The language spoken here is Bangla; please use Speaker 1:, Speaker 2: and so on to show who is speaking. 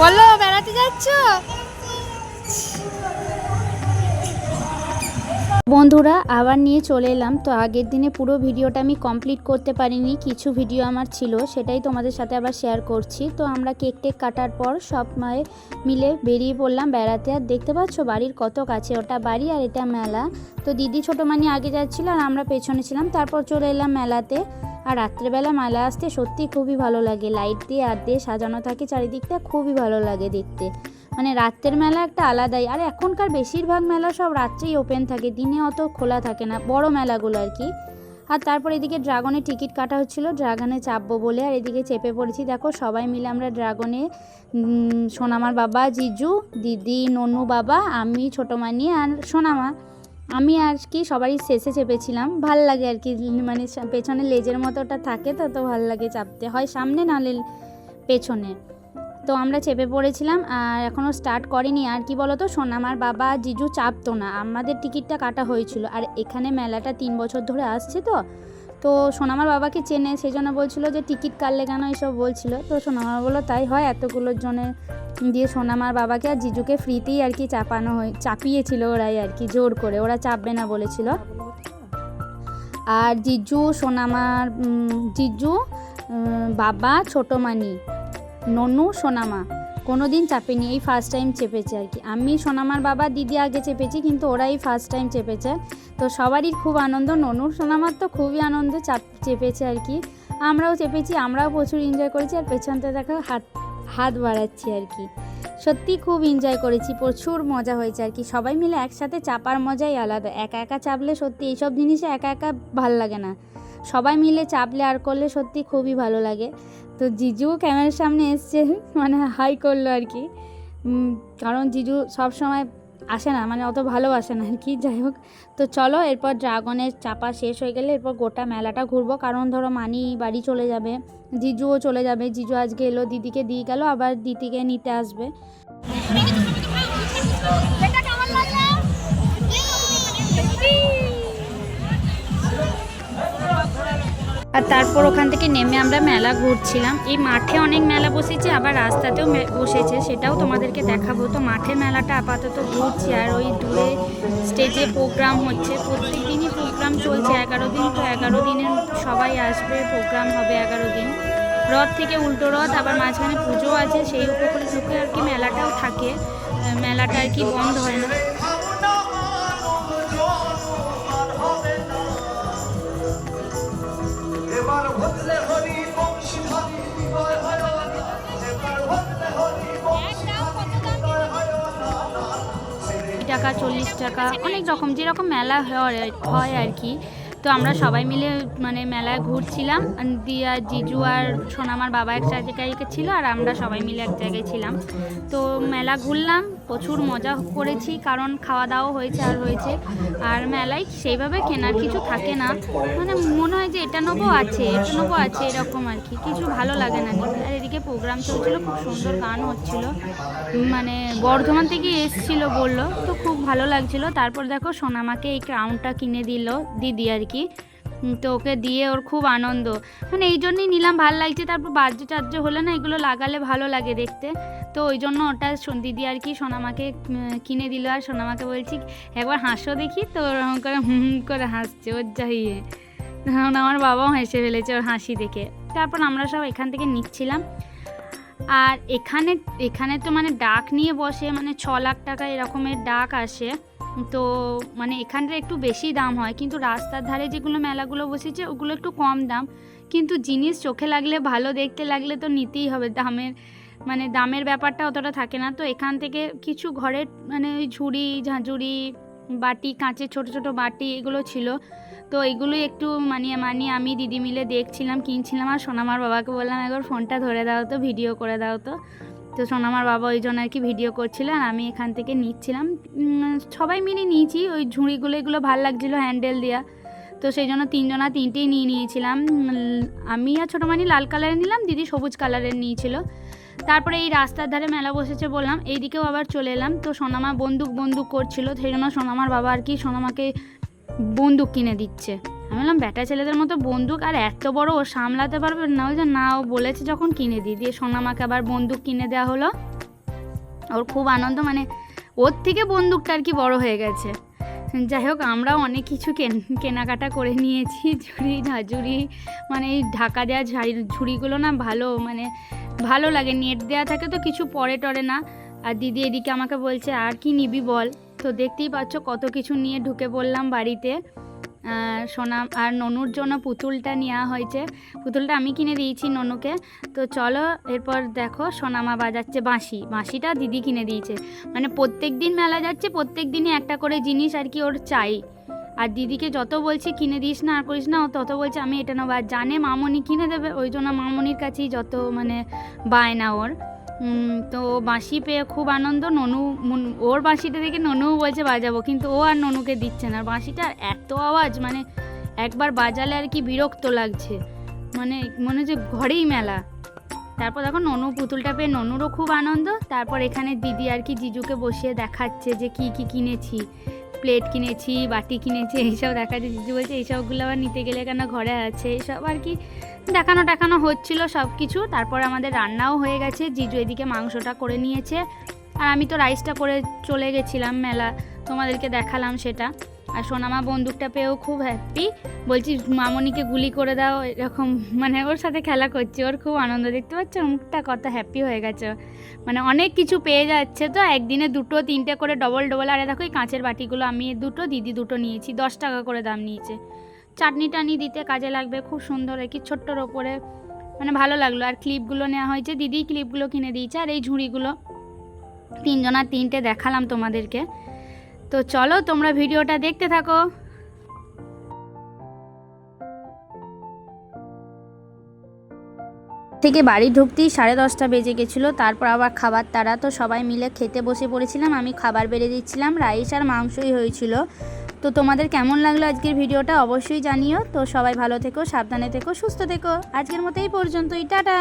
Speaker 1: বলো, বেড়াতে যাচ্ছ? বন্ধুরা, আবার নিয়ে চলে এলাম। তো আগের দিনে পুরো ভিডিওটা আমি কমপ্লিট করতে পারিনি, কিছু ভিডিও আমার ছিল, সেটাই তোমাদের সাথে আবার শেয়ার করছি। তো আমরা কেক টেক কাটার পর সব মিলে বেরিয়ে পড়লাম বেড়াতে। আর দেখতে পাচ্ছ, বাড়ির কত কাছে, ওটা বাড়ি আর এটা মেলা। তো দিদি ছোটো মানি আগে যাচ্ছিল আর আমরা পেছনে ছিলাম, তারপর চলে এলাম মেলাতে। আর রাত্রেবেলা মেলা আসতে সত্যি খুবই ভালো লাগে। লাইট দিয়ে আর দিয়ে সাজানো থাকে চারিদিকটা খুবই ভালো লাগে দেখতে। মানে রাত্রের মেলা একটা আলাদাই। আর এখনকার বেশিরভাগ মেলা সব রাত্রেই ওপেন থাকে, দিনে অত খোলা থাকে না, বড় মেলাগুলো আর কি। আর তারপর এদিকে ড্রাগনের টিকিট কাটা হচ্ছিল ড্রাগনে চাপবো বলে। আর এদিকে চেপে পড়েছি, দেখো সবাই মিলে আমরা ড্রাগনে সোনামার বাবা, জিজু, দিদি ননু বাবা, আমি, ছোটো মানি আর সোনামা। আমি আর কি সবারই শেষে চেপেছিলাম। ভালো লাগে আর কি মানে পেছনে লেজের মতোটা থাকে তো তো ভালো লাগে চাপতে। হয় সামনে নালে পেছনে। তো আমরা চেপে পড়েছিলাম আর এখনও স্টার্ট করিনি। আর কি বলতো শোন সোনামার বাবা, জিজু চাপতো না। আমাদের টিকিটটা কাটা হয়েছিল। আর এখানে মেলাটা তিন বছর ধরে আসছে তো তো সোনামার বাবাকে চেনে। সেই জন্য বলছিল যে, টিকিট কাটলে কেন এইসব বলছিল। তো সোনামার বলল, তাই হয় এতগুলোর জন্য দিয়ে সোনামার বাবাকে আর জিজুকে ফ্রিতেই আর কি চাপানো হয়ে, চাপিয়েছিল ওরাই আর কি, জোর করে। ওরা চাপবে না বলেছিল। আর জিজু, সোনামার জিজু বাবা, ছোটো মানি, ননু, সোনামা কোনো দিন চাপেনি। এই ফার্স্ট টাইম চেপেছে আর কি। আমি সোনামার বাবা, দিদি আগে চেপেছি, কিন্তু ওরাই ফার্স্ট টাইম চেপেছে। তো সবারই খুব আনন্দ। ননুর সোনামার তো খুবই আনন্দ চাপ, চেপেছে আর কি। আমরাও চেপেছি, আমরাও প্রচুর এনজয় করেছি। আর পেছনতে দেখো, হাত হাত বাড়াচ্ছি আর কি। সত্যি খুব এনজয় করেছি, প্রচুর মজা হয়েছে আর কি। সবাই মিলে একসাথে চাপার মজাই আলাদা। একা একা চাপলে সত্যি এইসব জিনিসে একা একা ভালো লাগে না। সবাই মিলে চাপলে আর করলে সত্যি খুবই ভালো লাগে। তো জিজু ক্যামেরার সামনে এসছে মানে হাই করল আর কি। কারণ জিজু সব সময় আসে না মানে অত ভালোবাসে না আর কি, যাই হোক। তো চলো, এরপর ড্রাগনের চাপা শেষ হয়ে গেলে এরপর গোটা মেলাটা ঘুরবো। কারণ ধরো মানি বাড়ি চলে যাবে, জিজুও চলে যাবে, জিজু আজকে এলো, দিদিকে দিয়ে গেলো, আবার দিদিকে নিতে আসবে। আর তারপর ওখান থেকে নেমে আমরা মেলা ঘুরছিলাম। এই মাঠে অনেক মেলা বসেছে, আবার রাস্তাতেও বসেছে, সেটাও তোমাদেরকে দেখাবো। তো মাঠের মেলাটা আপাতত ঘুরছি, আর ওই দূরে স্টেজে প্রোগ্রাম হচ্ছে। প্রত্যেক দিনই প্রোগ্রাম চলছে, এগারো দিন তো এগারো দিনের সবাই আসবে প্রোগ্রাম হবে এগারো দিন। রথ থেকে উল্টো রথ, আবার মাঝখানে পুজো আছে, সেই উপলক্ষে আর কি মেলাটাও থাকে। মেলাটা আর কি বন্ধ হয় না। টাকা চল্লিশ টাকা অনেক রকম যেরকম মেলা হয় আর কি। তো আমরা সবাই মিলে মানে মেলায় ঘুরছিলাম। দিয়ে, জিজু আর সোনামার বাবা এক জায়গায় ছিল আর আমরা সবাই মিলে এক জায়গায় ছিলাম। তো মেলা ঘুরলাম, প্রচুর মজা করেছি কারণ খাওয়া দাওয়া হয়েছে আর হয়েছে। আর মেলায় সেইভাবে কেনার কিছু থাকে না। মানে মনে হয় যে এটা নেব, আছে, এটা নেব, আছে, এরকম আর কি। কিছু ভালো লাগে না। আর এদিকে প্রোগ্রাম চলছিল, খুব সুন্দর গান হচ্ছিল। মানে বর্ধমান থেকে এসছিল বলল, তো খুব ভালো লাগছিল। তারপর দেখো সোনামাকে এই ক্রাউনটা কিনে দিল দিদি আর কি তো ওকে দিয়ে ওর খুব আনন্দ। মানে এই জন্যই নিলাম, ভালো লাগছে। তারপর বাহ্য চার্য হলে না, এগুলো লাগালে ভালো লাগে দেখতে। তো ওই জন্য ওটা দিদি আর কি সোনামাকে কিনে দিল। আর সোনামাকে বলছি, একবার হাসো দেখি তো। ওরকম করে, হুম করে হাসছে, ওর যাইয়ে তখন আমার বাবাও হেসে ফেলেছে ওর হাসি দেখে। তারপর আমরা সব এখান থেকে নিচ্ছিলাম। আর এখানে এখানে তো মানে ডাক নিয়ে বসে মানে ছ লাখ টাকা এরকমের ডাক আসে। তো মানে এখানটা একটু বেশি দাম হয়। কিন্তু রাস্তার ধারে যেগুলো মেলাগুলো বসেছে, ওগুলো একটু কম দাম। কিন্তু জিনিস চোখে লাগলে ভালো, দেখতে লাগলে তো নিতেই হবে। দামের মানে দামের ব্যাপারটা অতটা থাকে না। তো এখান থেকে কিছু ঘরের মানে ওই ঝুড়ি, ঝাঁঝুড়ি, বাটি, কাঁচের ছোট ছোট বাটি এগুলো ছিল। তো এগুলোই একটু মানিয়ে মানিয়ে আমি দিদি মিলে দেখছিলাম, কিনছিলাম। আর সোনামার বাবাকে বললাম, একবার ফোনটা ধরে দাও তো, ভিডিও করে দাও তো। তো সোনামার বাবা ওই জন্য আর কি ভিডিও করছিল আর আমি এখান থেকে নিচ্ছিলাম। সবাই মিলে নিয়েছি, ওই ঝুড়িগুলো, এগুলো ভালো লাগছিল হ্যান্ডেল দেওয়া তো সেই জন্য তিনজনা তিনটেই নিয়ে নিয়েছিলাম। আমি আর ছোটো মানি লাল কালারের নিলাম, দিদি সবুজ কালারের নিয়েছিল। তারপরে এই রাস্তার ধারে মেলা বসেছে বললাম, এইদিকেও আবার চলে এলাম। তো সোনামা বন্দুক বন্দুক করছিল, সেই জন্য সোনামার বাবা আর কি সোনামাকে বন্দুক কিনে দিচ্ছে। আমি বললাম বেটা ছেলেদের মতো বন্দুক আর এত বড় ও সামলাতে পারবে না। ওই যে না, ও বলেছে যখন কিনে দিই দিয়ে সোনামাকে আবার বন্দুক কিনে দেওয়া হলো। ওর খুব আনন্দ মানে ওর থেকে বন্দুকটা আর কি বড় হয়ে গেছে। যাই হোক, আমরাও অনেক কিছু কেন- কেনাকাটা করে নিয়েছি। ঝুড়ি, ঝাঁঝুড়ি মানে এই ঢাকা দেওয়া ঝাড়ি, ঝুড়িগুলো না ভালো মানে ভালো লাগে। নেট দেওয়া থাকে তো কিছু পরে টরে না। আর দিদি এদিকে আমাকে বলছে, আর কি নিবি বল? তো দেখতেই পাচ্ছ কত কিছু নিয়ে ঢুকে পড়লাম বাড়িতে। সোনা, আর ননুর জন্য পুতুলটা নেওয়া হয়েছে। পুতুলটা আমি কিনে দিয়েছি ননুকে। তো চলো, এরপর দেখো সোনামা বাজাচ্ছে বাঁশি। বাঁশিটা দিদি কিনে দিয়েছে। মানে প্রত্যেক দিন মেলা যাচ্ছে, প্রত্যেক দিনই একটা করে জিনিস আর কি ওর চাই। আর দিদিকে যত বলছি, কিনে দিস না, আর করিস না, ও তত বলছে, আমি এটা নেব। আর জানে মামনি কিনে দেবে, ওই জন্য মামনির কাছেই যত মানে বায় না ওর। তো বাঁশি পেয়ে খুব আনন্দ। ননু ওর বাঁশিটা দেখে ননুও বলছে, বাজাবো। কিন্তু ও আর ননুকে দিচ্ছে না। বাঁশিটার এত আওয়াজ মানে একবার বাজালে আর কি বিরক্ত লাগছে। মানে মনে হচ্ছে ঘরেই মেলা। তারপর দেখো ননু, পুতুলটা পেয়ে ননুরও খুব আনন্দ। তারপর এখানে দিদি আর কি জিজুকে বসিয়ে দেখাচ্ছে যে কি কি কিনেছি। প্লেট কিনেছি, বাটি কিনেছি, এইসব দেখাচ্ছে। জিজু বলছে, এইসবগুলো আবার নিতে গেলে কেন ঘরে আছে? এইসব আর কি দেখানো টাকানো হচ্ছিল সব কিছু তারপর আমাদের রান্নাও হয়ে গেছে। জিজু এদিকে মাংসটা করে নিয়েছে। আর আমি তো রাইসটা করে চলে গেছিলাম মেলা। তোমাদেরকে দেখালাম সেটা। আর সোনামা বন্দুকটা পেয়েও খুব হ্যাপি বলছি, মামনিকে গুলি করে দাও। এরকম মানে ওর সাথে খেলা করছে, ওর খুব আনন্দ। দেখতে পাচ্ছ, মুখটা কত হ্যাপি হয়ে গেছে। মানে অনেক কিছু পেয়ে যাচ্ছে তো, একদিনে দুটো, তিনটে করে ডবল ডবল আরে দেখো, এই কাঁচের বাটিগুলো আমি দুটো দিদি দুটো নিয়েছি, দশ টাকা করে দাম নিয়েছে। চাটনি টানি দিতে কাজে লাগবে, খুব সুন্দর কি ছোট্টর ওপরে। মানে ভালো লাগল। আর ক্লিপগুলো নেওয়া হয়েছে দিদি ক্লিপগুলো কিনে দিয়েছে। আর এই ঝুড়িগুলো তিনজনার তিনটে দেখালাম তোমাদেরকে। তো চলো তোমরা ভিডিওটা দেখতে থাকো। থেকে বাড়ি ঢুকতেই সাড়ে দশটা বেজে গেছিল, তারপর আবার খাবার তারা তো সবাই মিলে খেতে বসে পড়েছিলাম, আমি খাবার বেড়ে দিচ্ছিলাম, রাইস আর মাংসই হয়েছিল। তো তোমাদের কেমন লাগল আজকের ভিডিওটা অবশ্যই জানিও, তো সবাই ভালো থেকো, সাবধানে থেকো, সুস্থ থেকো। আজকের মতো এই পর্যন্তই, টাটা!